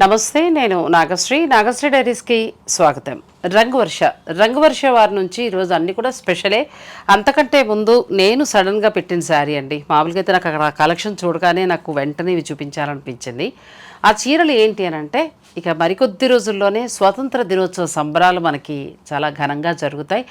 నమస్తే నేను నాగశ్రీ. నాగశ్రీ డైరీస్కి స్వాగతం. రంగువర్ష. రంగువర్ష వారి నుంచి ఈరోజు అన్ని కూడా స్పెషలే. అంతకంటే ముందు నేను సడన్గా పెట్టిన శారీ అండి. మామూలుగా అయితే నాకు అక్కడ కలెక్షన్ చూడగానే నాకు వెంటనే ఇవి చూపించాలనిపించింది. ఆ చీరలు ఏంటి అని అంటే ఇక మరికొద్ది రోజుల్లోనే స్వాతంత్ర దినోత్సవ సంబరాలు మనకి చాలా ఘనంగా జరుగుతాయి.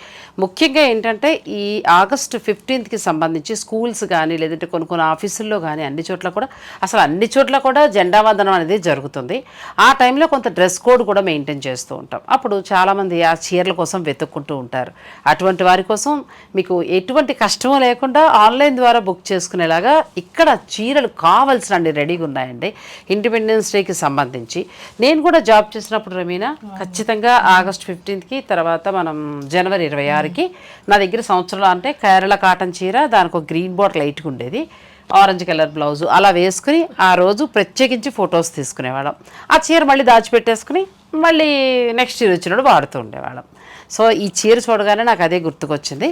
ముఖ్యంగా ఏంటంటే ఈ ఆగస్టు ఫిఫ్టీన్త్కి సంబంధించి స్కూల్స్ కానీ లేదంటే కొన్ని కొన్ని ఆఫీసుల్లో కానీ అన్ని చోట్ల కూడా అసలు అన్ని చోట్ల కూడా జెండా వందనం అనేది జరుగుతుంది. ఆ టైంలో కొంత డ్రెస్ కోడ్ కూడా మెయింటైన్ చేస్తూ ఉంటాం. అప్పుడు చాలామంది ఆ చీరల కోసం వెతుక్కుంటూ ఉంటారు. అటువంటి వారి కోసం మీకు ఎటువంటి కష్టం లేకుండా ఆన్లైన్ ద్వారా బుక్ చేసుకునేలాగా ఇక్కడ చీరలు కావాల్సిన అన్ని రెడీగా ఉన్నాయండి. ఇండిపెండెన్స్ డేకి సంబంధించి. నేను కూడా జాబ్ చేసినప్పుడు రమీనా ఖచ్చితంగా ఆగస్ట్ ఫిఫ్టీన్త్కి తర్వాత మనం జనవరి ఇరవై ఆరుకి నా దగ్గర సంవత్సరంలో అంటే కేరళ కాటన్ చీర దానికి ఒక గ్రీన్ బాటిల్ లైట్గా ఉండేది. ఆరెంజ్ కలర్ బ్లౌజు అలా వేసుకుని ఆ రోజు ప్రత్యేకించి ఫొటోస్ తీసుకునేవాళ్ళం. ఆ చీర మళ్ళీ దాచిపెట్టేసుకుని మళ్ళీ నెక్స్ట్ ఇయర్ వచ్చినప్పుడు వాడుతూ ఉండేవాళ్ళం. సో ఈ చీర చూడగానే నాకు అదే గుర్తుకొచ్చింది.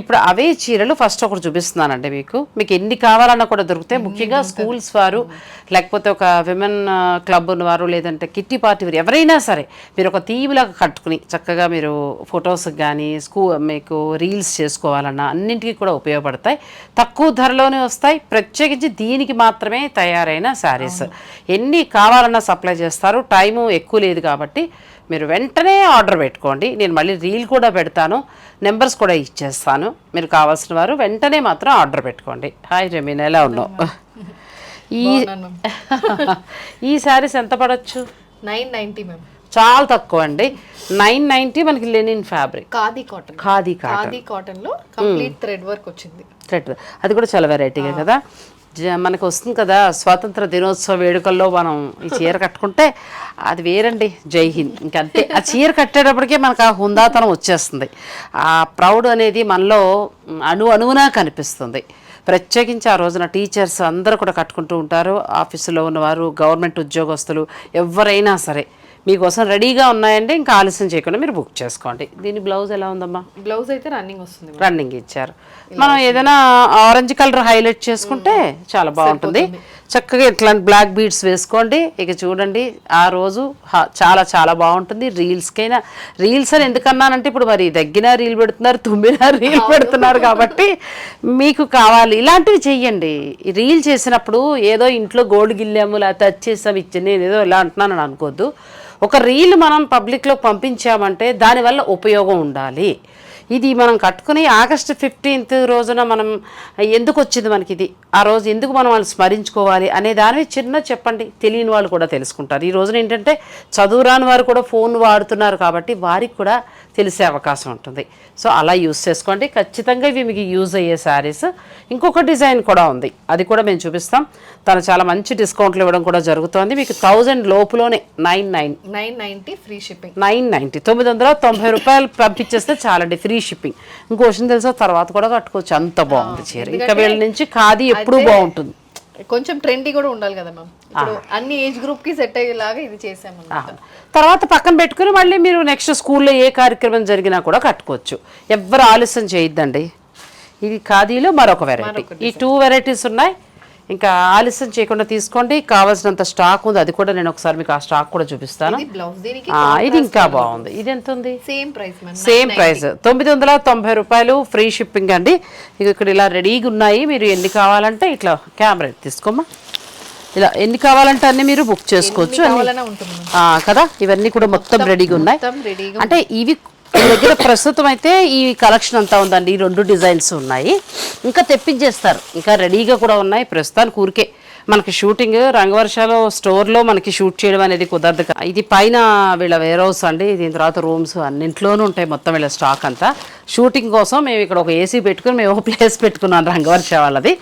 ఇప్పుడు అవే చీరలు ఫస్ట్ ఒకటి చూపిస్తున్నానండి మీకు. మీకు ఎన్ని కావాలన్నా కూడా దొరుకుతాయి. ముఖ్యంగా స్కూల్స్ వారు లేకపోతే ఒక విమెన్ క్లబ్ ఉన్నవారు లేదంటే కిట్టి పార్టీ వారు ఎవరైనా సరే మీరు ఒక థీమ్లాగా కట్టుకుని చక్కగా మీరు ఫొటోస్కి కానీ స్కూ మీకు రీల్స్ చేసుకోవాలన్నా అన్నింటికి కూడా ఉపయోగపడతాయి. తక్కువ ధరలోనే వస్తాయి. ప్రత్యేకించి దీనికి మాత్రమే తయారైన శారీస్. ఎన్ని కావాలన్నా సప్లై చేస్తారు. టైము ఎక్కువ లేదు కాబట్టి మీరు వెంటనే ఆర్డర్ పెట్టుకోండి. నేను మళ్ళీ రీల్ కూడా పెడతాను. నెంబర్స్ కూడా ఇచ్చేస్తాను. మీరు కావాల్సిన వారు వెంటనే మాత్రం ఆర్డర్ పెట్టుకోండి. హాయ్ రెమీన్ ఎలా ఉన్నావు? ఈ ఈ శారీస్ ఎంత పడచ్చు? నైన్ నైన్టీ మ్యామ్ చాలా తక్కువ అండి. నైన్ నైంటీ మనకి linen fabric. Khadi cotton. Khadi cotton. Khadi కాటన్లో కంప్లీట్ థ్రెడ్ వర్క్ వచ్చింది. థ్రెడ్. అది కూడా చాలా వెరైటీగా కదా? మనకు వస్తుంది కదా స్వాతంత్ర దినోత్సవ వేడుకల్లో మనం ఈ చీర కట్టుకుంటే అది వేరండి జై హింద్. ఇంకంతే ఆ చీర కట్టేటప్పటికే మనకు ఆ హుందాతనం వచ్చేస్తుంది. ఆ ప్రౌడ్ అనేది మనలో అణు అణువునా కనిపిస్తుంది. ప్రత్యేకించి ఆ రోజున టీచర్స్ అందరూ కూడా కట్టుకుంటూ ఉంటారు. ఆఫీసులో ఉన్నవారు గవర్నమెంట్ ఉద్యోగస్తులు ఎవరైనా సరే. మీకోసం రెడీగా ఉన్నాయండి ఇంకా ఆలస్యం చేయకుండా మీరు బుక్ చేసుకోండి. దీని బ్లౌజ్ ఎలా ఉందమ్మా? బ్లౌజ్ అయితే రన్నింగ్ వస్తుంది. రన్నింగ్ ఇచ్చారు. మనం ఏదైనా ఆరెంజ్ కలర్ హైలైట్ చేసుకుంటే చాలా బాగుంటుంది. చక్కగా ఇట్లాంటి బ్లాక్ బీడ్స్ వేసుకోండి. ఇక చూడండి ఆ రోజు చాలా చాలా బాగుంటుంది. రీల్స్కైనా రీల్స్ అని ఎందుకన్నానంటే ఇప్పుడు మరి దగ్గిన రీల్ పెడుతున్నారు తుమ్మిన రీల్ పెడుతున్నారు కాబట్టి మీకు కావాలి. ఇలాంటివి చెయ్యండి. రీల్ చేసినప్పుడు ఏదో ఇంట్లో గోల్డ్ గిల్లాము లేకపోతే వచ్చేసాం ఇచ్చి నేను ఏదో ఇలా అంటున్నాను అనుకోవద్దు ఒక రీల్ మనం పబ్లిక్లో పంపించామంటే దానివల్ల ఉపయోగం ఉండాలి. ఇది మనం కట్టుకుని ఆగస్ట్ ఫిఫ్టీన్త్ రోజున మనం ఎందుకు వచ్చింది మనకి ఇది? ఆ రోజు ఎందుకు మనం వాళ్ళు స్మరించుకోవాలి అనే దాని మీద చిన్న చెప్పండి. తెలియని వాళ్ళు కూడా తెలుసుకుంటారు. ఈ రోజున ఏంటంటే చదువురాని వారు కూడా ఫోన్ వాడుతున్నారు కాబట్టి వారికి కూడా తెలిసే అవకాశం ఉంటుంది. సో అలా యూస్ చేసుకోండి. ఖచ్చితంగా ఇవి మీకు యూజ్ అయ్యే శారీస్. ఇంకొక డిజైన్ కూడా ఉంది. అది కూడా మేము చూపిస్తాం. తను చాలా మంచి డిస్కౌంట్లు ఇవ్వడం కూడా జరుగుతోంది. మీకు thousand లోపులోనే nine nine nine ninety free shipping. Nine ninety తొమ్మిది వందల తొంభై రూపాయలు పంపించేస్తే చాలండి ఫ్రీ షిప్పింగ్. ఇంకో విషయం తెలుసా? తర్వాత కూడా కట్టుకోవచ్చు. అంత బాగుంది చీర. ఇంకా వీళ్ళ నుంచి ఖాదీ ఎప్పుడూ బాగుంటుంది. కొంచెం ట్రెండీ కూడా ఉండాలి కదా మ్యామ్. ఇప్పుడు అన్ని ఏజ్ గ్రూప్కి సెట్ అయ్యేలాగా ఇది చేసాము. తర్వాత పక్కన పెట్టుకుని మళ్ళీ మీరు నెక్స్ట్ స్కూల్లో ఏ కార్యక్రమం జరిగినా కూడా కట్టుకోవచ్చు. ఎవ్వరు ఆలస్యం చేయొద్దండి. ఇది ఖాదీలో మరొక వెరైటీ ఈ టూ వెరైటీస్ ఉన్నాయి. ఇంకా ఆలస్యం చేయకుండా తీసుకోండి. కావాల్సినంత స్టాక్ ఉంది. అది కూడా నేను ఒకసారి మీకు ఆ స్టాక్ కూడా చూపిస్తాను. ఇది ఇంకా బాగుంది. ఇది ఎంత ఉంది సేమ్ ప్రైస్ సేమ్ ప్రైస్ తొమ్మిది వందల తొంభై రూపాయలు ఫ్రీ షిప్పింగ్ అండి. ఇక ఇక్కడ ఇలా రెడీగా ఉన్నాయి. మీరు ఎన్ని కావాలంటే ఇట్లా కెమెరా తీసుకోమ్మా. ఇలా ఎన్ని కావాలంటే అన్ని మీరు బుక్ చేసుకోవచ్చు కదా? ఇవన్నీ కూడా మొత్తం రెడీగా ఉన్నాయి. అంటే ఇవి మీ దగ్గర ప్రస్తుతం అయితే ఈ కలెక్షన్ అంతా ఉందండి. ఈ రెండు డిజైన్స్ ఉన్నాయి. ఇంకా తెప్పించేస్తారు. ఇంకా రెడీగా కూడా ఉన్నాయి. ప్రస్తుతానికి ఊరికే మనకి షూటింగ్ రంగవర్షాలో స్టోర్లో మనకి షూట్ చేయడం అనేది కుదరదు ఇది పైన వీళ్ళ వేర్ హౌస్ అండి. దీని తర్వాత రూమ్స్ అన్నింట్లోనూ ఉంటాయి మొత్తం వీళ్ళ స్టాక్ అంతా. షూటింగ్ కోసం మేము ఇక్కడ ఒక ఏసీ పెట్టుకుని మేము ఒక ప్లేస్ పెట్టుకున్నాం రంగవర్ష వాళ్ళది.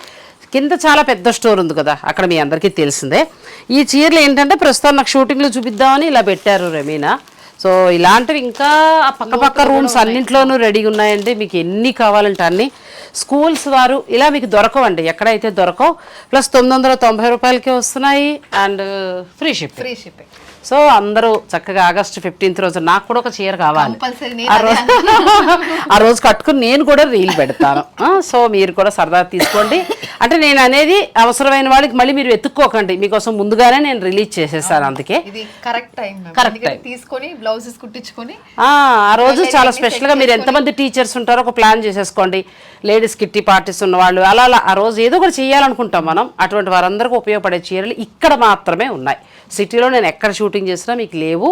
కింద చాలా పెద్ద స్టోర్ ఉంది కదా అక్కడ మీ అందరికీ తెలిసిందే. ఈ చీరలు ఏంటంటే ప్రస్తుతం నాకు షూటింగ్లో చూపిద్దామని ఇలా పెట్టారు రమీనా. సో ఇలాంటివి ఇంకా ఆ పక్క పక్క రూమ్స్ అన్నింట్లోనూ రెడీగా ఉన్నాయండి. మీకు ఎన్ని కావాలంటే అన్ని. స్కూల్స్ వారు ఇలా మీకు దొరకవండి. ఎక్కడైతే దొరకవు. ప్లస్ తొమ్మిది వందల తొంభై రూపాయలకే వస్తున్నాయి. And free ship free shipping. So అందరూ చక్కగా ఆగస్ట్ ఫిఫ్టీన్త్ రోజు నాకు కూడా ఒక చీర కావాలి. ఆ రోజు ఆ రోజు కట్టుకుని నేను కూడా రీల్ పెడతాను. సో మీరు కూడా సరదా తీసుకోండి. అంటే నేను అనేది అవసరమైన వాళ్ళకి మళ్ళీ మీరు వెతుక్కోకండి. మీకోసం ముందుగానే నేను రిలీజ్ చేసేసాను అందుకే. ఇది కరెక్ట్ టైం Correct తీసుకొని బ్లౌజెస్ కుట్టించుకొని ఆ రోజు చాలా స్పెషల్గా మీరు ఎంతమంది టీచర్స్ ఉంటారో ఒక ప్లాన్ చేసేసుకోండి. లేడీస్ కిట్టి పార్టీస్ ఉన్న వాళ్ళు అలా అలా. ఆ రోజు ఏదో ఒకటి చేయాలనుకుంటాం మనం. అటువంటి వారందరికీ ఉపయోగపడే చీరలు ఇక్కడ మాత్రమే ఉన్నాయి. సిటీలో నేను ఎక్కడ షూటింగ్ చేసినా మీకు లేవు.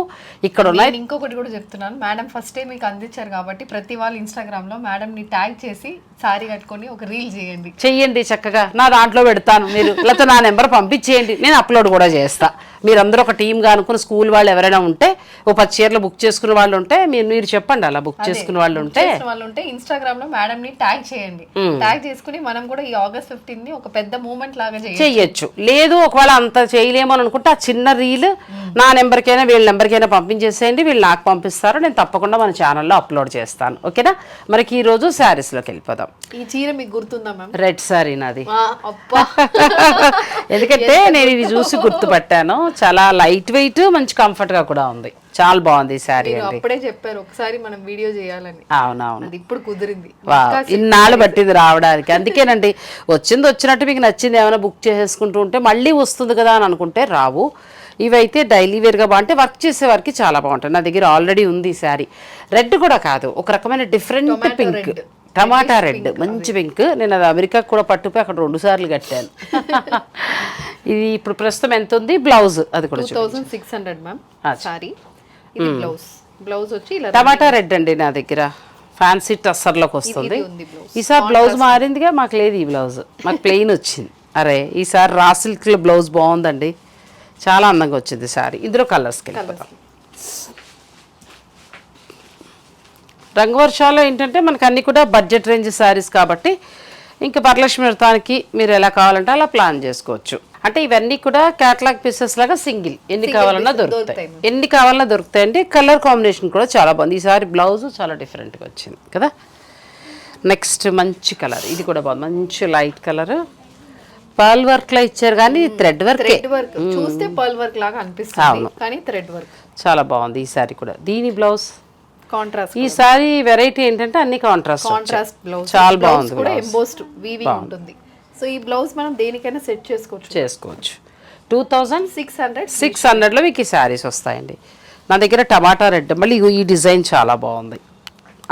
ఇక్కడ ఉన్నాయి నేను ఇంకొకటి కూడా చెప్తున్నాను. మేడం ఫస్ట్ డే మీకు అందించారు కాబట్టి ప్రతి వాళ్ళు ఇన్స్టాగ్రామ్లో మేడం ని ట్యాగ్ చేసి సారీ కట్టుకొని ఒక రీల్ చేయండి. చెయ్యండి చక్కగా. నా దాంట్లో పెడతాను మీరు. లేకపోతే నా నెంబర్ పంపించేయండి. నేను అప్లోడ్ కూడా చేస్తా. మీరందరూ ఒక టీమ్గా అనుకుని స్కూల్ వాళ్ళు ఎవరైనా ఉంటే ఓ పది చీరలు బుక్ చేసుకునే వాళ్ళు ఉంటే మీరు మీరు చెప్పండి అలా బుక్ చేసుకునే వాళ్ళు ఉంటే. వాళ్ళు ఉంటే ఇన్స్టాగ్రామ్లో మేడం ని ట్యాగ్ చేయండి. ట్యాగ్ చేసుకుని మనం కూడా ఈ ఆగస్ట్ ఫిఫ్టీన్ని ఒక పెద్ద మూమెంట్ లాగా చేయాలి చెయ్యొచ్చు లేదు ఒకవేళ అంత చేయలేము అని అనుకుంటే ఆ చిన్న రీల్ నా నెంబర్కైనా వీళ్ళ నెంబర్కైనా పంపించేసేయండి. వీళ్ళు నాకు పంపిస్తారు. నేను తప్పకుండా మన ఛానల్లో అప్లోడ్ చేస్తాను. ఓకేనా? మనకి ఈ రోజు శారీస్లోకి వెళ్ళిపోదాం. ఈ చీర మీకు గుర్తుందా మ్యామ్ రెడ్ సారీ నాది. ఎందుకంటే నేను ఇది చూసి గుర్తుపట్టాను. చాలా లైట్ వెయిట్ మంచి కంఫర్ట్గా కూడా ఉంది. చాలా బాగుంది ఈ శారీ మీరు అండి. అప్పుడే చెప్పారు ఒకసారి మనం వీడియో చేయాలని. అవునవును. ఇప్పుడు కుదిరింది. ఇన్నాళ్ళు పట్టింది రావడానికి. అందుకేనండి వచ్చింది వచ్చినట్టు మీకు నచ్చింది ఏమైనా బుక్ చేసేసుకుంటూ ఉంటే మళ్ళీ వస్తుంది కదా అని అనుకుంటే రావు. ఇవైతే డైలీ వేర్గా బాగుంటే వర్క్ చేసే వారికి చాలా బాగుంటాయి నా దగ్గర ఆల్రెడీ ఉంది శారీ. రెడ్ కూడా కాదు. ఒక రకమైన డిఫరెంట్ పింక్. టమాటా రెడ్ మంచి పింక్. నేను అది అమెరికాకు కూడా పట్టుపోయి అక్కడ రెండు సార్లు కట్టాను. ఇది ఇప్పుడు ప్రస్తుతం ఎంత ఉంది? బ్లౌజ్. అది కూడా. Thousand six hundred ma'am sari. ఇది బ్లౌజ్. బ్లౌజ్ వచ్చి ఇలా టమాటా రెడ్ అండి నా దగ్గర. ఫ్యాన్సీ టస్సర్లోకి వస్తుంది. ఈసారి బ్లౌజ్. మారిందిగా మాకు లేదు ఈ బ్లౌజ్. మాకు ప్లెయిన్ వచ్చింది. అరే ఈసారి రా సిల్క్లో బ్లౌజ్ బాగుందండి. చాలా అందంగా వచ్చింది సారీ ఇందులో కలర్స్కి వెళ్ళిపోతాం. రంగవర్షాలు ఏంటంటే మనకు అన్ని కూడా బడ్జెట్ రేంజ్ శారీస్ కాబట్టి ఇంకా వరలక్ష్మి వ్రతానికి మీరు ఎలా కావాలంటే అలా ప్లాన్ చేసుకోవచ్చు. అంటే ఇవన్నీ కూడా క్యాటలాగ్ పీసెస్ లాగా సింగిల్. ఎన్ని కావాలన్నా దొరుకుతాయి. ఎన్ని కావాలన్నా దొరుకుతాయి. అండి కలర్ కాంబినేషన్ కూడా చాలా బాగుంది. ఈసారి బ్లౌజ్ చాలా డిఫరెంట్గా వచ్చింది కదా. నెక్స్ట్ మంచి కలర్ ఇది కూడా బాగుంది. మంచి లైట్ కలర్ పర్ల్ వర్క్లో ఇచ్చారు కానీ థ్రెడ్ వర్క్. Thread work. చూస్తే పర్ల్ వర్క్ లాగా అనిపిస్తుంది కానీ థ్రెడ్ వర్క్. చాలా బాగుంది ఈ సారీ కూడా. దీని బ్లౌజ్? కాంట్రాస్ట్ ఈ సారీ వెరైటీ ఏంటంటే అన్ని కాంట్రాస్ట్ కాంట్రాస్ట్ బ్లౌజ్. చాలా బాగుంది కూడా. ఎంబోస్డ్ వీవింగ్ ఉంటుంది. సో ఈ బ్లౌజ్ మనం దేనికైనా సెట్ చేసుకోవచ్చు. చేసుకోవచ్చు. Two thousand six hundred six హండ్రెడ్లో మీకు ఈ శారీస్ వస్తాయండి. నా దగ్గర టమాటా రెడ్ మళ్ళీ ఈ డిజైన్ చాలా బాగుంది.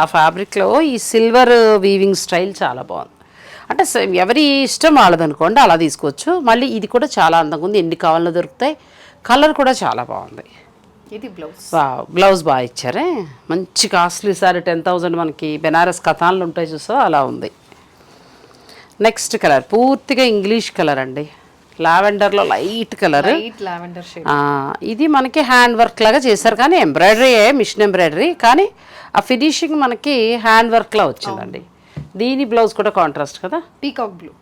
ఆ ఫ్యాబ్రిక్లో ఈ సిల్వర్ వీవింగ్ స్టైల్ చాలా బాగుంది. అంటే ఎవరి ఇష్టం వాళ్ళదనుకోండి అలా తీసుకోవచ్చు. మళ్ళీ ఇది కూడా చాలా అందంగా ఉంది. ఎన్ని కావాలన్నా దొరుకుతాయి. కలర్ కూడా చాలా బాగుంది. ఇది బ్లౌజ్. బ్లౌజ్ బాగా ఇచ్చారే. మంచి కాస్ట్లీ సారీ టెన్ థౌజండ్ మనకి బెనారస్ కథాన్లు ఉంటాయి చూసా అలా ఉంది. నెక్స్ట్ కలర్ పూర్తిగా ఇంగ్లీష్ కలర్ అండి. లావెండర్లో లైట్ కలర్. లావెండర్ ఇది మనకి హ్యాండ్ వర్క్ లాగా చేశారు కానీ ఎంబ్రాయిడరీ మిషన్ ఎంబ్రాయిడరీ. కానీ ఆ ఫినిషింగ్ మనకి హ్యాండ్ వర్క్లా వచ్చిందండి. దీని బ్లౌజ్ కూడా కాంట్రాస్ట్ కదా? పీకాక్ బ్లూ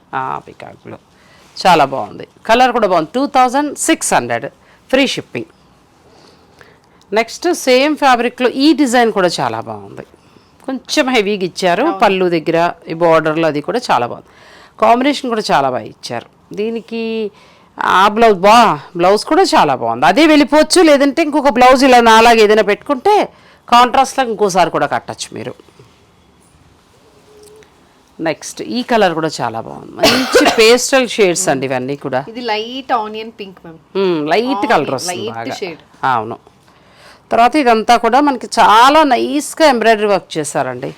పికాక్ బ్లూ చాలా బాగుంది. కలర్ కూడా బాగుంది. Two thousand six hundred free shipping next same ఫ్యాబ్రిక్లో ఈ డిజైన్ కూడా చాలా బాగుంది. కొంచెం హెవీగా ఇచ్చారు. పళ్ళు దగ్గర ఈ బార్డర్లో అది కూడా చాలా బాగుంది. కాంబినేషన్ కూడా చాలా బాగా ఇచ్చారు. దీనికి ఆ బ్లౌజ్ బా బ్లౌజ్ కూడా చాలా బాగుంది. అదే వెళ్ళిపోవచ్చు లేదంటే ఇంకొక బ్లౌజ్ ఇలా నాలాగా ఏదైనా పెట్టుకుంటే కాంట్రాస్ట్లో ఇంకోసారి కూడా కట్టచ్చు మీరు. నెక్స్ట్ ఈ కలర్ కూడా చాలా బాగుంది. మంచి పేస్టల్ షేడ్స్ అండి ఇవన్నీ కూడా. ఇది light onion pink light colour వస్తుంది. అవును. తర్వాత ఇదంతా కూడా మనకి చాలా నైస్గా ఎంబ్రాయిడరీ వర్క్ చేశారండి.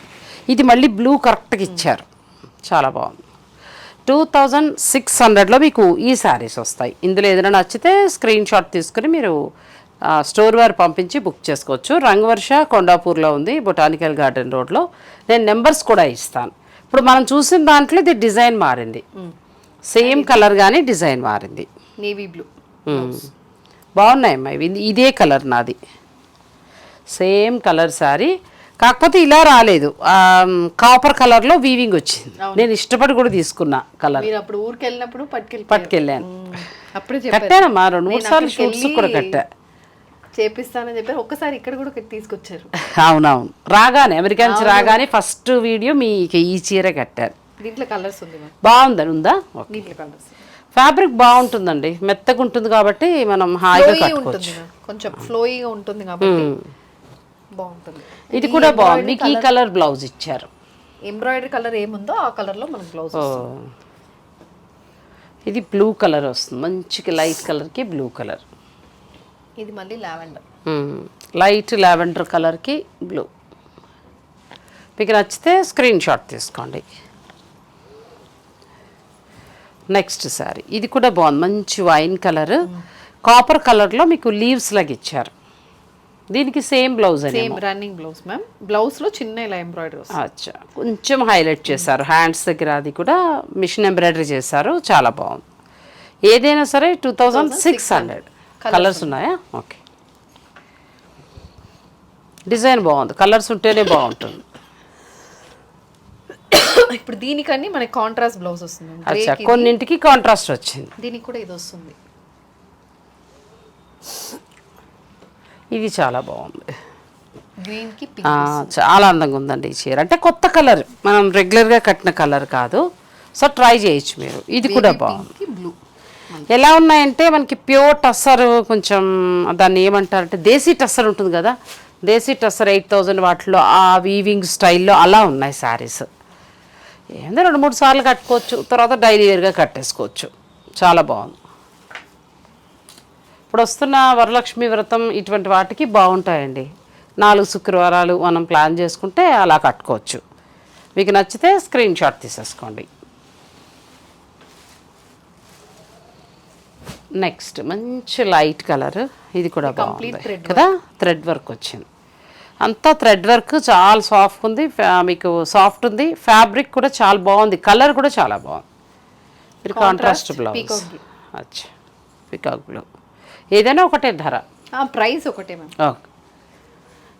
ఇది మళ్ళీ బ్లూ కరెక్ట్గా ఇచ్చారు. చాలా బాగుంది. టూ థౌజండ్ సిక్స్ హండ్రెడ్లో మీకు ఈ శారీస్ వస్తాయి. ఇందులో ఏదైనా నచ్చితే స్క్రీన్ షాట్ తీసుకుని మీరు స్టోర్ వారు పంపించి బుక్ చేసుకోవచ్చు. రంగవర్ష కొండాపూర్లో ఉంది బొటానికల్ గార్డెన్ రోడ్లో నేను నెంబర్స్ కూడా ఇస్తాను. ఇప్పుడు మనం చూసిన దాంట్లో ఇది డిజైన్ మారింది. సేమ్ కలర్ కానీ డిజైన్ మారింది. Navy blue. బాగున్నాయమ్మా ఇవి ఇదే కలర్ నాది. సేమ్ కలర్ సారీ కాకపోతే ఇలా రాలేదు. కాపర్ కలర్లో వీవింగ్ వచ్చింది. నేను ఇష్టపడి కూడా తీసుకున్నా కలర్. అప్పుడు ఊరికి వెళ్ళినప్పుడు పట్టుకెళ్ళి పట్టుకెళ్ళాను కట్టానమ్మా రెండు మూడు సార్లు షూట్స్ కూడా కట్టా. చేపిస్తానని చెప్పారు. ఒక్కసారి ఇక్కడ కూడా తీసుకొచ్చారు. అవునవును. రాగానే అమెరికా నుంచి రాగానే ఫస్ట్ వీడియో మీకు ఈ చీర కట్టాను దీంట్లో కలర్స్ ఉంది బాగుందని ఉందా? దీంట్లో కలర్స్ ఫ్యాబ్రిక్ బాగుంటుందండి. మెత్తగా ఉంటుంది కాబట్టి మనం హాయిగా కట్టుకోవచ్చు. కొంచెం ఫ్లోయీగా ఉంటుంది కాబట్టి బాగుంటుంది. ఇది కూడా బాగుంది. మీకు ఈ కలర్ బ్లౌజ్ ఇచ్చారు. ఎంబ్రాయిడరీ కలర్ ఏముందో ఆ కలర్లో మనకు బ్లౌజ్. ఇది బ్లూ కలర్ వస్తుంది. మంచిగా లైట్ కలర్కి బ్లూ కలర్ ఇది మళ్ళీ లావెండర్. లైట్ లావెండర్ కలర్కి బ్లూ. మీకు నచ్చితే స్క్రీన్ షాట్ తీసుకోండి. నెక్స్ట్ సారీ. ఇది కూడా బాగుంది. మంచి వైన్ కలర్. కాపర్ కలర్లో మీకు లీవ్స్ లాగా ఇచ్చారు. దీనికి same blouse same running blouse ma'am. బ్లౌజ్లో చిన్న ఇలా ఎంబ్రాయిడరీ అచ్చా. కొంచెం హైలైట్ చేశారు. హ్యాండ్స్ దగ్గర అది కూడా మిషన్ ఎంబ్రాయిడరీ చేశారు. చాలా బాగుంది. ఏదైనా సరే two thousand six hundred. Colours ఉన్నాయా? ఓకే డిజైన్ బాగుంది. కలర్స్ ఉంటేనే బాగుంటుంది. ఇప్పుడు దీనికన్నీ మనకి కాంట్రాస్ట్ బ్లౌజ్ వస్తుంది. కొన్నింటికి కాంట్రాస్ట్ వచ్చింది. దీనికి కూడా ఇది వస్తుంది. ఇది చాలా బాగుంది. చాలా అందంగా ఉందండి ఈ చీర. అంటే కొత్త కలర్ మనం రెగ్యులర్గా కట్టిన కలర్ కాదు. సో ట్రై చేయొచ్చు మీరు. ఇది కూడా బాగుంది. Hmm. ఎలా ఉన్నాయంటే మనకి ప్యూర్ టస్సర్ కొంచెం దాన్ని ఏమంటారంటే దేశీ టస్సర్ ఉంటుంది కదా? దేశీ టస్సర్ ఎయిట్ థౌజండ్ వాటిలో ఆ వీవింగ్ స్టైల్లో అలా ఉన్నాయి శారీస్ ఏందో రెండు మూడు సార్లు కట్టుకోవచ్చు తర్వాత డైలీ వేర్గా కట్టేసుకోవచ్చు. చాలా బాగుంది. ఇప్పుడు వస్తున్న వరలక్ష్మి వ్రతం ఇటువంటి వాటికి బాగుంటాయండి. నాలుగు శుక్రవారాలు మనం ప్లాన్ చేసుకుంటే అలా కట్టుకోవచ్చు. మీకు నచ్చితే స్క్రీన్ షాట్ తీసేసుకోండి. నెక్స్ట్ మంచి లైట్ కలర్ ఇది కూడా బాగుంది. కదా? థ్రెడ్ వర్క్ వచ్చింది. అంతా థ్రెడ్ వర్క్ చాలా సాఫ్ట్ ఉంది. మీకు సాఫ్ట్ ఉంది. ఫ్యాబ్రిక్ కూడా చాలా బాగుంది. కలర్ కూడా చాలా బాగుంది. మీరు కాంట్రాస్ట్ బ్లౌజ్. అచ్చా. పికాక్ బ్లూ ఏదైనా ఒకటే ధర. ప్రైస్ ఒకటే ఓకే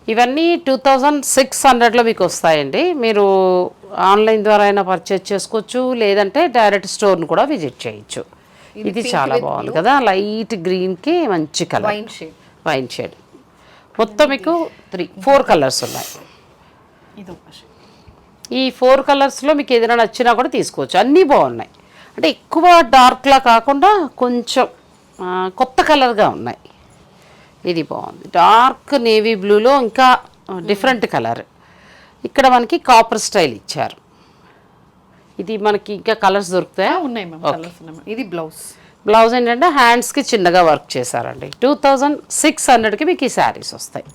ఇవన్నీ టూ థౌజండ్ సిక్స్ హండ్రెడ్లో మీకు వస్తాయండి. మీరు ఆన్లైన్ ద్వారా అయినా పర్చేజ్ చేసుకోవచ్చు. లేదంటే డైరెక్ట్ స్టోర్ని కూడా విజిట్ చేయొచ్చు. ఇది చాలా బాగుంది కదా లైట్ గ్రీన్కి మంచి colour wine shade wine shade మొత్తం మీకు త్రీ ఫోర్ కలర్స్ ఉన్నాయి. ఈ ఫోర్ కలర్స్లో మీకు ఏదైనా నచ్చినా కూడా తీసుకోవచ్చు. అన్నీ బాగున్నాయి. అంటే ఎక్కువ డార్క్లా కాకుండా కొంచెం కొత్త కలర్గా ఉన్నాయి. ఇది బాగుంది. డార్క్ నేవీ బ్లూలో ఇంకా డిఫరెంట్ కలర్ ఇక్కడ మనకి కాపర్ స్టైల్ ఇచ్చారు. ఇది మనకి ఇంకా కలర్స్ దొరుకుతాయా? ఉన్నాయి మ్యామ్ కలర్స్ ఉన్నాయి ma'am. ఇది బ్లౌజ్ బ్లౌజ్ ఏంటంటే హ్యాండ్స్కి చిన్నగా వర్క్ చేశారండి. టూ థౌజండ్ సిక్స్ హండ్రెడ్కి మీకు ఈ శారీస్ వస్తాయి.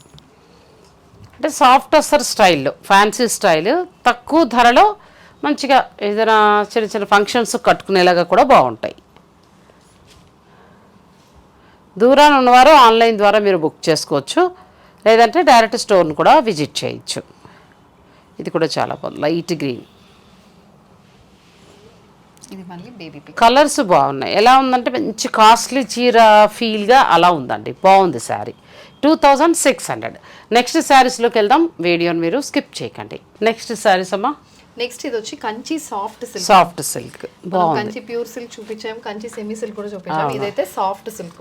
అంటే సాఫ్ట్ అసర్ స్టైల్లో ఫ్యాన్సీ స్టైల్ తక్కువ ధరలో మంచిగా ఏదైనా చిన్న చిన్న ఫంక్షన్స్ కట్టుకునేలాగా కూడా బాగుంటాయి. దూరాన ఉన్నవారు ఆన్లైన్ ద్వారా మీరు బుక్ చేసుకోవచ్చు. లేదంటే డైరెక్ట్ స్టోర్ని కూడా విజిట్ చేయొచ్చు. ఇది కూడా చాలా బాగుంది లైట్ గ్రీన్ ఇది మళ్ళీ బేబీ పింక్ కలర్స్ బాగున్నాయి. ఎలా ఉందంటే మంచి కాస్ట్లీ చీర ఫీల్గా అలా ఉందండి. బాగుంది sari two thousand six hundred next శారీస్లోకి వెళ్దాం. వీడియోని మీరు స్కిప్ చేయకండి. నెక్స్ట్ శారీస్ అమ్మా. నెక్స్ట్ ఇది వచ్చి Kanchi soft silk soft silk Kanchi pure silk చూపించాం కంచి సెమీ సిల్క్ కూడా చూపించాం ఇదైతే సాఫ్ట్ సిల్క్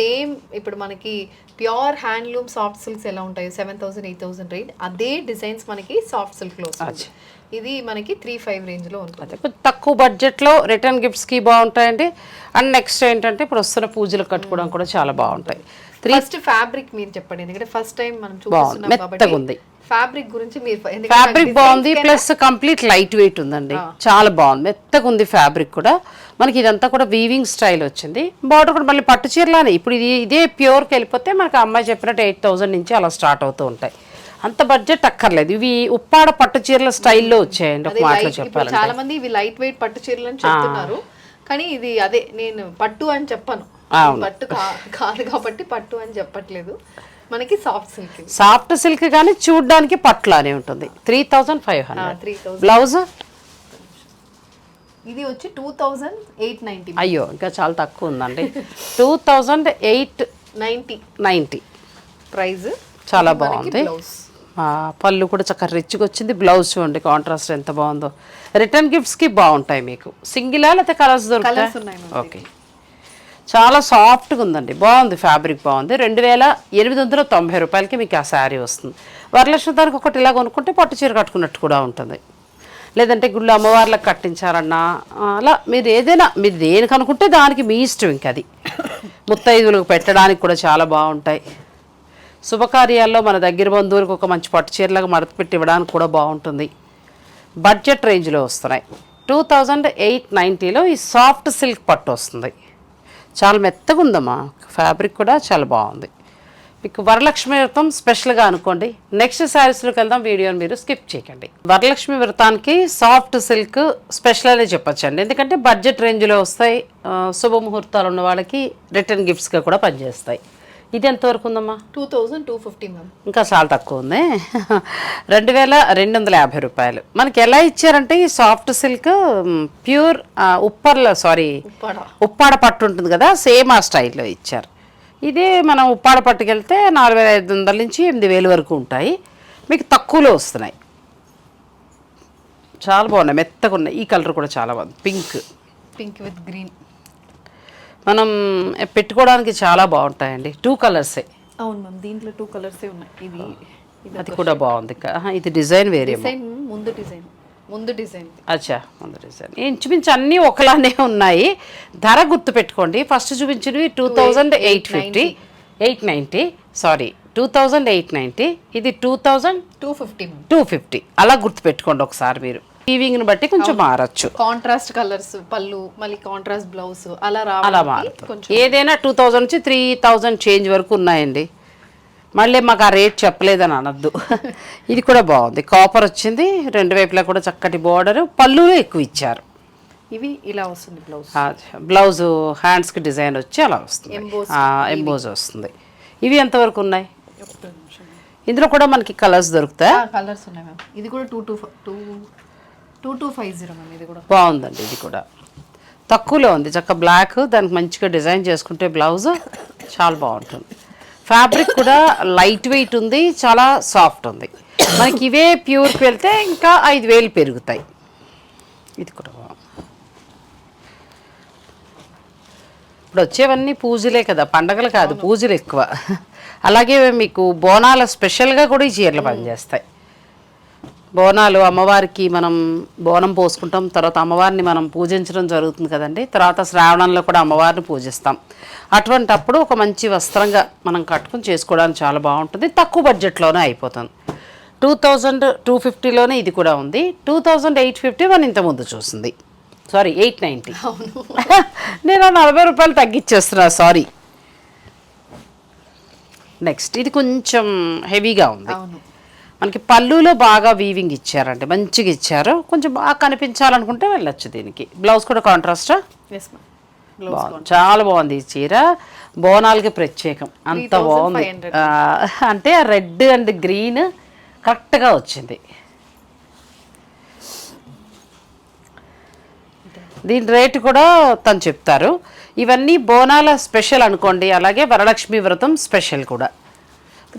సేమ్ ఇప్పుడు మనకి ప్యూర్ హ్యాండ్లూమ్ సాఫ్ట్ సిల్క్స్ ఎలా ఉంటాయి seven thousand eight thousand range అదే డిజైన్స్ మనకి సాఫ్ట్ సిల్క్లో ఇది మనకి త్రీ ఫైవ్ రేంజ్లో ఉంటుంది. తక్కువ బడ్జెట్లో రిటర్న్ గిఫ్ట్స్కి బాగుంటాయండి. అండ్ నెక్స్ట్ ఏంటంటే ఇప్పుడు వస్తున్న పూజలు కట్టుకోవడం కూడా చాలా బాగుంటాయి. ఫస్ట్ ఫ్యాబ్రిక్ మీరు చెప్పండి. ఎందుకంటే ఫస్ట్ టైం మనం బాగుంది. చూపిస్తున్నాం మెత్తగా ఉంది. ఫ్యాబ్రిక్ గురించి మీరు ఫ్యాబ్రిక్ బాగుంది ప్లస్ కంప్లీట్ లైట్ వెయిట్ ఉందండి. చాలా బాగుంది. మెత్తగా ఉంది ఫ్యాబ్రిక్ కూడా. మనకి ఇదంతా కూడా వీవింగ్ స్టైల్ వచ్చింది. బార్డర్ కూడా మళ్ళీ పట్టు చీరలానే. ఇప్పుడు ఇది ఇదే ప్యూర్కి వెళ్ళిపోతే మనకి అమ్మాయి చెప్పినట్టు ఎయిట్ థౌజండ్ నుంచి అలా స్టార్ట్ అవుతూ ఉంటాయి. అంత బడ్జెట్ అక్కర్లేదు. ఇవి ఉప్పాడ పట్టు చీరల స్టైల్లో వచ్చాయండి ఒక మాటలో చెప్పాలంటే. చాలా మంది ఇవి లైట్ వెయిట్ పట్టు చీరలు అని చెప్తున్నారు. కానీ ఇది అదే నేను పట్టు అని చెప్పను. పట్టు కాదు కాబట్టి పట్టు అని చెప్పట్లేదు. మనకి సాఫ్ట్ సిల్క్ సాఫ్ట్ సిల్క్ కానీ చూడడానికి పట్లానే ఉంటుంది. Three thousand five hundred blouse ఇది వచ్చి టూ థౌజండ్ ఎయిట్ నైన్టీ అయ్యో ఇంకా చాలా తక్కువ ఉందండి. Two thousand eight ninety ninety. Price చాలా బాగుంది. పళ్ళు కూడా చక్కగా రిచ్గా వచ్చింది. బ్లౌజ్ చూడండి కాంట్రాస్ట్ ఎంత బాగుందో. రిటర్న్ గిఫ్ట్స్కి బాగుంటాయి మీకు. సింగిలా లేకపోతే కలర్స్ దొరుకుతాయి? ఓకే చాలా సాఫ్ట్గా ఉందండి. బాగుంది ఫ్యాబ్రిక్ బాగుంది. రెండు వేల ఎనిమిది వందల తొంభై రూపాయలకి మీకు ఆ శారీ వస్తుంది. వరలక్ష్మి దానికి ఒకటి ఇలా కొనుక్కుంటే పట్టు చీర కట్టుకున్నట్టు కూడా ఉంటుంది. లేదంటే గుళ్ళు అమ్మవార్లకు కట్టించాలన్నా ఆ, అలా మీరు ఏదైనా మీరు దేనికి అనుకుంటే దానికి మీ ఇష్టం ఇంక అది. ముత్తైదులకు పెట్టడానికి కూడా చాలా బాగుంటాయి. శుభకార్యాల్లో మన దగ్గర బంధువులకు ఒక మంచి పట్టు చీరలకు మడత పెట్టి ఇవ్వడానికి కూడా బాగుంటుంది. బడ్జెట్ రేంజ్లో వస్తున్నాయి. టూ థౌజండ్ ఎయిట్ నైంటీలో ఈ సాఫ్ట్ సిల్క్ పట్టు వస్తుంది. చాలా మెత్తగా ఉందమ్మా. ఫ్యాబ్రిక్ కూడా చాలా బాగుంది. మీకు వరలక్ష్మి వ్రతం స్పెషల్గా అనుకోండి. నెక్స్ట్ శారీస్లోకి వెళ్దాం. వీడియోని మీరు స్కిప్ చేయకండి. వరలక్ష్మి వ్రతానికి సాఫ్ట్ సిల్క్ స్పెషల్ అనే చెప్పొచ్చండి. ఎందుకంటే బడ్జెట్ రేంజ్లో వస్తాయి. శుభముహూర్తాలు ఉన్న వాళ్ళకి రిటర్న్ గిఫ్ట్స్గా కూడా పనిచేస్తాయి. ఇది ఎంతవరకు ఉందమ్మా? Two thousand two fifty ma'am ఇంకా చాలా తక్కువ ఉంది. రెండు వేల రెండు వందల యాభై రూపాయలు. మనకి ఎలా ఇచ్చారంటే ఈ సాఫ్ట్ సిల్క్ ప్యూర్ ఉప్పర్లో సారీ ఉప్పాడ. ఉప్పాడ పట్టు ఉంటుంది కదా సేమ్ ఆ స్టైల్లో ఇచ్చారు. ఇదే మనం ఉప్పాడ పట్టుకెళ్తే నాలుగు వేల ఐదు వందల నుంచి ఎనిమిది వేలు వరకు ఉంటాయి. మీకు తక్కువలో వస్తున్నాయి. చాలా బాగున్నాయి మెత్తగా ఉన్నాయి. ఈ కలర్ కూడా చాలా బాగుంది. పింక్. Pink with green. మనం పెట్టుకోవడానికి చాలా బాగుంటాయండి. టూ కలర్సే అవును మ్యామ్ దీంట్లో టూ కలర్స్ ఉన్నాయి. ఇది అది కూడా బాగుంది. ఇది డిజైన్ వేరే ముందు డిజైన్. ముందు డిజైన్. అచ్చా ముందు డిజైన్. ఇంచుమించు అన్నీ ఒకలానే ఉన్నాయి. ధర గుర్తు పెట్టుకోండి. First చూపించినవి two thousand eight fifty eight ninety sorry two thousand eight ninety ఇది two thousand two fifty two fifty అలా గుర్తు పెట్టుకోండి ఒకసారి మీరు. వీవింగ్ని బట్టి కొంచెం మారచ్చు. కాంట్రాస్ట్ కలర్స్ పళ్ళు మళ్ళీ కాంట్రాస్ట్ బ్లౌజ్ అలా అలా మారుతుంది ఏదైనా టూ థౌజండ్ నుంచి త్రీ థౌజండ్ చేంజ్ వరకు ఉన్నాయండి. మళ్ళీ మాకు ఆ రేట్ చెప్పలేదని అనొద్దు. ఇది కూడా బాగుంది. కాపర్ వచ్చింది రెండు వైపులా కూడా చక్కటి బోర్డర్ పళ్ళులో ఎక్కువ ఇచ్చారు. ఇవి ఇలా వస్తుంది బ్లౌజ్. బ్లౌజ్ హ్యాండ్స్కి డిజైన్ వచ్చి అలా వస్తుంది. ఎంబోజ్ వస్తుంది. ఇవి ఎంతవరకు ఉన్నాయి? ఇందులో కూడా మనకి కలర్స్ దొరుకుతాయి? కలర్స్ ఉన్నాయి మ్యామ్. ఇది కూడా two two two two two five zero ma'am ఇది కూడా. బాగుందండి ఇది కూడా. తక్కువలో ఉంది. చక్క బ్లాక్ దానికి మంచిగా డిజైన్ చేసుకుంటే బ్లౌజ్ చాలా బాగుంటుంది. ఫ్యాబ్రిక్ కూడా లైట్ వెయిట్ ఉంది చాలా సాఫ్ట్ ఉంది. మనకి ఇవే ప్యూర్కి వెళ్తే ఇంకా ఐదు వేలు పెరుగుతాయి. ఇది కూడా బాగుంది. ఇప్పుడు వచ్చేవన్నీ పూజలే కదా పండగలు కాదు పూజలు ఎక్కువ. అలాగే మీకు బోనాల స్పెషల్గా కూడా ఈ చీరలు పనిచేస్తాయి. బోనాలు అమ్మవారికి మనం బోనం పోసుకుంటాం. తర్వాత అమ్మవారిని మనం పూజించడం జరుగుతుంది కదండి. తర్వాత శ్రావణంలో కూడా అమ్మవారిని పూజిస్తాం. అటువంటి అప్పుడు ఒక మంచి వస్త్రంగా మనం కట్టుకుని చేసుకోవడానికి చాలా బాగుంటుంది. తక్కువ బడ్జెట్లోనే అయిపోతుంది. టూ థౌజండ్ టూ ఫిఫ్టీలోనే ఇది కూడా ఉంది. Two thousand eight fifty one ఇంత ముందు చూసింది. Sorry eight ninety. నేను నలభై రూపాయలు తగ్గించేస్తున్నా సారీ. నెక్స్ట్ ఇది కొంచెం హెవీగా ఉంది. మనకి పళ్ళులో బాగా వీవింగ్ ఇచ్చారండి మంచిగా ఇచ్చారు. కొంచెం బాగా కనిపించాలనుకుంటే వెళ్ళొచ్చు దీనికి. బ్లౌజ్ కూడా కాంట్రాస్టా బాగుంది. చాలా బాగుంది ఈ చీర. బోనాలకి ప్రత్యేకం. అంత బాగుంది. 3500. ఆ, అంటే రెడ్ అండ్ గ్రీన్ కరెక్ట్గా వచ్చింది. దీని రేటు కూడా తను చెప్తారు. ఇవన్నీ బోనాల స్పెషల్ అనుకోండి. అలాగే వరలక్ష్మి వ్రతం స్పెషల్ కూడా.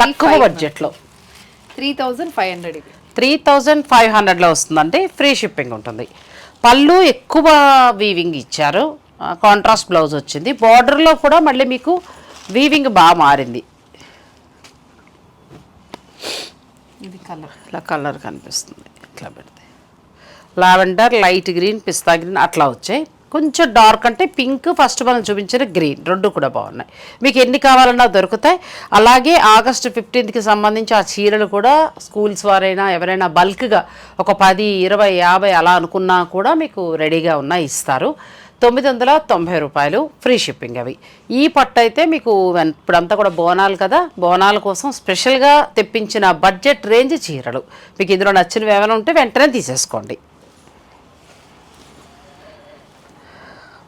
తక్కువ బడ్జెట్లో త్రీ థౌజండ్ ఫైవ్ హండ్రెడ్ ఇది త్రీ థౌజండ్ ఫైవ్ హండ్రెడ్లో వస్తుందంటే ఫ్రీ షిప్పింగ్ ఉంటుంది. పళ్ళు ఎక్కువ వీవింగ్ ఇచ్చారు. కాంట్రాస్ట్ బ్లౌజ్ వచ్చింది. బార్డర్లో కూడా మళ్ళీ మీకు వీవింగ్ బాగా మారింది. ఇది కలర్. ఇలా కలర్ కనిపిస్తుంది. ఇట్లా పెడితే. లావెండర్ లైట్ గ్రీన్ పిస్తా గ్రీన్ అట్లా వచ్చాయి. కొంచెం డార్క్ అంటే పింక్ ఫస్ట్ మనం చూపించిన గ్రీన్. రెండు కూడా బాగున్నాయి. మీకు ఎన్ని కావాలన్నా దొరుకుతాయి. అలాగే ఆగస్టు ఫిఫ్టీన్త్కి సంబంధించి ఆ చీరలు కూడా స్కూల్స్ వారైనా ఎవరైనా బల్క్గా ఒక పది ఇరవై యాభై అలా అనుకున్నా కూడా మీకు రెడీగా ఉన్నా ఇస్తారు. తొమ్మిది వందల తొంభై రూపాయలు ఫ్రీ షిప్పింగ్ అవి. ఈ పట్టు అయితే మీకు ఇప్పుడంతా కూడా బోనాలు కదా. బోనాల కోసం స్పెషల్గా తెప్పించిన బడ్జెట్ రేంజ్ చీరలు. మీకు ఇందులో నచ్చినవి ఏమైనా ఉంటే వెంటనే తీసేసుకోండి.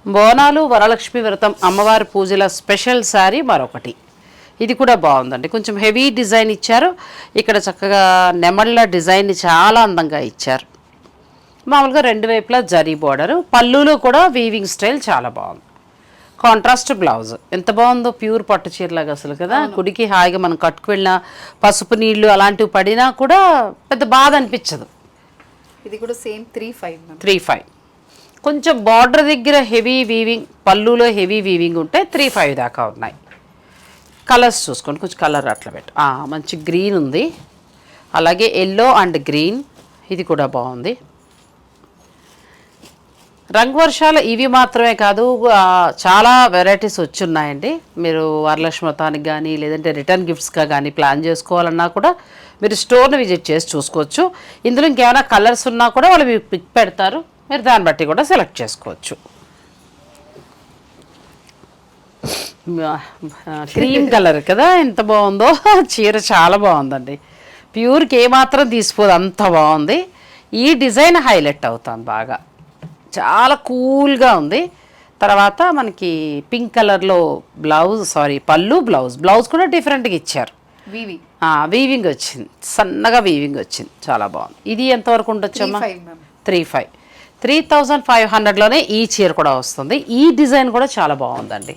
బోనాలు వరలక్ష్మి వ్రతం అమ్మవారి పూజల స్పెషల్ శారీ మరొకటి. ఇది కూడా బాగుందండి. కొంచెం హెవీ డిజైన్ ఇచ్చారు. ఇక్కడ చక్కగా నెమళ్ళ డిజైన్ చాలా అందంగా ఇచ్చారు. మామూలుగా రెండు వైపులా జరీ బోర్డరు. పళ్ళులో కూడా వీవింగ్ స్టైల్ చాలా బాగుంది. కాంట్రాస్ట్ బ్లౌజ్ ఎంత బాగుందో ప్యూర్ పట్టు చీరలాగా అసలు కదా. గుడికి హాయిగా మనం కట్టుకు వెళ్ళిన పసుపు నీళ్ళు అలాంటివి పడినా కూడా పెద్ద బాధ అనిపించదు. ఇది కూడా same three five three five కొంచెం బార్డర్ దగ్గర హెవీ వీవింగ్ పళ్ళులో హెవీ వీవింగ్ ఉంటే త్రీ ఫైవ్ దాకా ఉన్నాయి. కలర్స్ చూసుకోండి కొంచెం కలర్ అట్లా పెట్టు. మంచి గ్రీన్ ఉంది. అలాగే ఎల్లో అండ్ గ్రీన్ ఇది కూడా బాగుంది. రంగు వర్షాలు ఇవి మాత్రమే కాదు చాలా వెరైటీస్ వచ్చున్నాయండి. మీరు వరలక్ష్మి వ్రతానికి కానీ లేదంటే రిటర్న్ గిఫ్ట్స్గా కానీ ప్లాన్ చేసుకోవాలన్నా కూడా మీరు స్టోర్ని విజిట్ చేసి చూసుకోవచ్చు. ఇందులో ఇంకేమైనా కలర్స్ ఉన్నా కూడా వాళ్ళు మీకు పిక్ పెడతారు. మీరు దాన్ని బట్టి కూడా సెలెక్ట్ చేసుకోవచ్చు. క్రీమ్ కలర్ కదా ఎంత బాగుందో. చీర చాలా బాగుందండి. ప్యూర్కి ఏమాత్రం తీసిపోదు అంత బాగుంది. ఈ డిజైన్ హైలైట్ అవుతుంది బాగా. చాలా కూల్గా ఉంది. తర్వాత మనకి పింక్ కలర్లో బ్లౌజ్ సారీ పళ్ళు బ్లౌజ్. బ్లౌజ్ కూడా డిఫరెంట్గా ఇచ్చారు. వివి. వీవింగ్ వచ్చింది. సన్నగా వీవింగ్ వచ్చింది. చాలా బాగుంది. ఇది ఎంతవరకు ఉండొచ్చమ్మా? Three five. Three thousand five హండ్రెడ్లోనే ఈ చీర కూడా వస్తుంది. ఈ డిజైన్ కూడా చాలా బాగుందండి.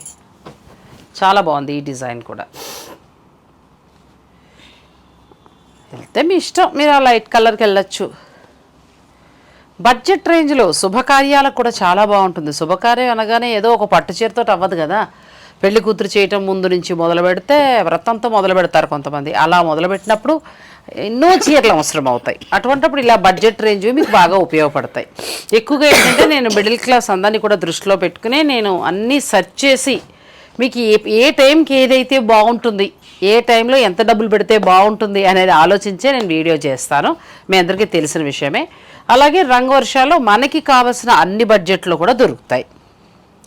చాలా బాగుంది ఈ డిజైన్ కూడా. వెళ్తే మీ ఇష్టం. మీరు ఆ లైట్ కలర్కి వెళ్ళొచ్చు. బడ్జెట్ రేంజ్లో శుభకార్యాలకు కూడా చాలా బాగుంటుంది. శుభకార్యం అనగానే ఏదో ఒక పట్టు చీరతో అవ్వదు కదా. పెళ్ళి కూతురు చేయటం ముందు నుంచి మొదలు పెడితే వ్రతంతో మొదలు పెడతారు కొంతమంది. అలా మొదలు పెట్టినప్పుడు ఎన్నో చీరలు అవసరం అవుతాయి అటువంటిప్పుడు ఇలా బడ్జెట్ రేంజ్ మీకు బాగా ఉపయోగపడతాయి. ఎక్కువగా ఏంటంటే నేను మిడిల్ క్లాస్ అందరినీ కూడా దృష్టిలో పెట్టుకునే నేను అన్నీ సెర్చ్ చేసి మీకు ఏ ఏ టైంకి ఏదైతే బాగుంటుంది ఏ టైంలో ఎంత డబ్బులు పెడితే బాగుంటుంది అనేది ఆలోచించే నేను వీడియో చేస్తాను. మీ అందరికీ తెలిసిన విషయమే. అలాగే రంగవర్షాలు మనకి కావలసిన అన్ని బడ్జెట్లో కూడా దొరుకుతాయి.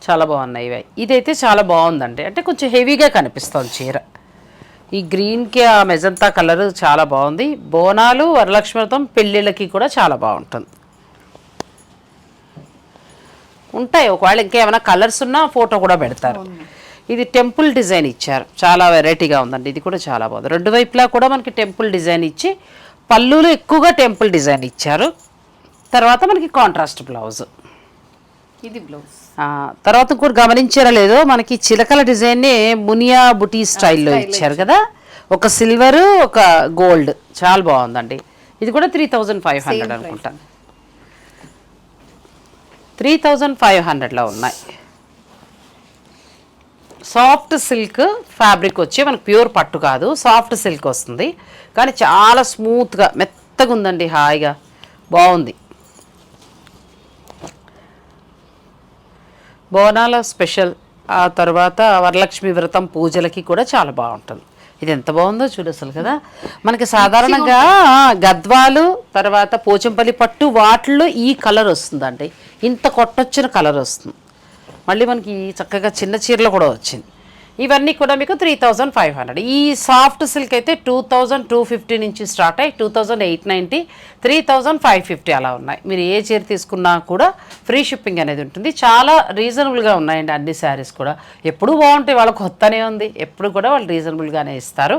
చాలా బాగున్నాయి ఇవి. ఇదైతే చాలా బాగుందండి. అంటే కొంచెం హెవీగా కనిపిస్తుంది చీర. ఈ గ్రీన్కి ఆ మెజంతా కలర్ చాలా బాగుంది. బోనాలు వరలక్ష్మితం పెళ్ళిళ్ళకి కూడా చాలా బాగుంటుంది. ఉంటాయి. ఒకవేళ ఇంకేమైనా కలర్స్ ఉన్నా ఫోటో కూడా పెడతారు. ఇది టెంపుల్ డిజైన్ ఇచ్చారు. చాలా వెరైటీగా ఉందండి. ఇది కూడా చాలా బాగుంది. రెండు వైపులా కూడా మనకి టెంపుల్ డిజైన్ ఇచ్చి పళ్ళులో ఎక్కువగా టెంపుల్ డిజైన్ ఇచ్చారు. తర్వాత మనకి కాంట్రాస్ట్ బ్లౌజ్. ఇది బ్లౌజ్. తర్వాత ఇంకోటి గమనించారా లేదో మనకి చిలకల డిజైన్ని మునియా బుటీ స్టైల్లో ఇచ్చారు కదా? ఒక సిల్వర్ ఒక గోల్డ్. చాలా బాగుందండి. ఇది కూడా త్రీ థౌజండ్ ఫైవ్ హండ్రెడ్ అనుకుంటా. త్రీ థౌజండ్ ఫైవ్ హండ్రెడ్లో ఉన్నాయి. సాఫ్ట్ సిల్క్ ఫ్యాబ్రిక్ వచ్చి మనకు ప్యూర్ పట్టు కాదు సాఫ్ట్ సిల్క్ వస్తుంది. కానీ చాలా స్మూత్గా మెత్తగా ఉందండి హాయిగా. బాగుంది. బోనాల స్పెషల్ ఆ తర్వాత వరలక్ష్మి వ్రతం పూజలకి కూడా చాలా బాగుంటుంది. ఇది ఎంత బాగుందో చూడు అసలు కదా. మనకి సాధారణంగా గద్వాలు తర్వాత పోచంపల్లి పట్టు వాటిల్లో ఈ కలర్ వస్తుందండి. ఇంత కొట్టొచ్చిన కలర్ వస్తుంది. మళ్ళీ మనకి చక్కగా చిన్న చీరలు కూడా వచ్చింది. ఇవన్నీ కూడా మీకు త్రీ థౌజండ్ ఫైవ్ హండ్రెడ్. ఈ సాఫ్ట్ సిల్క్ అయితే టూ థౌజండ్ టూ ఫిఫ్టీ నుంచి స్టార్ట్ అయ్యి two thousand eight ninety three thousand five fifty అలా ఉన్నాయి. మీరు ఏ చీర తీసుకున్నా కూడా ఫ్రీ షిప్పింగ్ అనేది ఉంటుంది. చాలా రీజనబుల్గా ఉన్నాయండి అన్ని శారీస్ కూడా. ఎప్పుడు బాగుంటాయి. వాళ్ళకి కొత్తనే ఉంది. ఎప్పుడు కూడా వాళ్ళు రీజనబుల్గానే ఇస్తారు.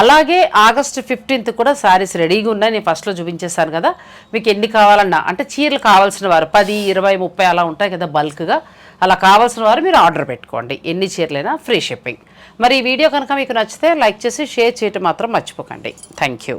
అలాగే ఆగస్ట్ ఫిఫ్టీన్త్ కూడా శారీస్ రెడీగా ఉన్నాయి. నేను ఫస్ట్లో చూపించేశాను కదా. మీకు ఎన్ని కావాలన్నా అంటే చీరలు కావాల్సిన వారు పది ఇరవై ముప్పై అలా ఉంటాయి కదా బల్క్గా. అలా కావాల్సిన వారు మీరు ఆర్డర్ పెట్టుకోండి. ఎన్ని చీరలైనా ఫ్రీ షిప్పింగ్. మరి ఈ వీడియో కనుక మీకు నచ్చితే లైక్ చేసి షేర్ చేయటం మాత్రం మర్చిపోకండి. Thank you.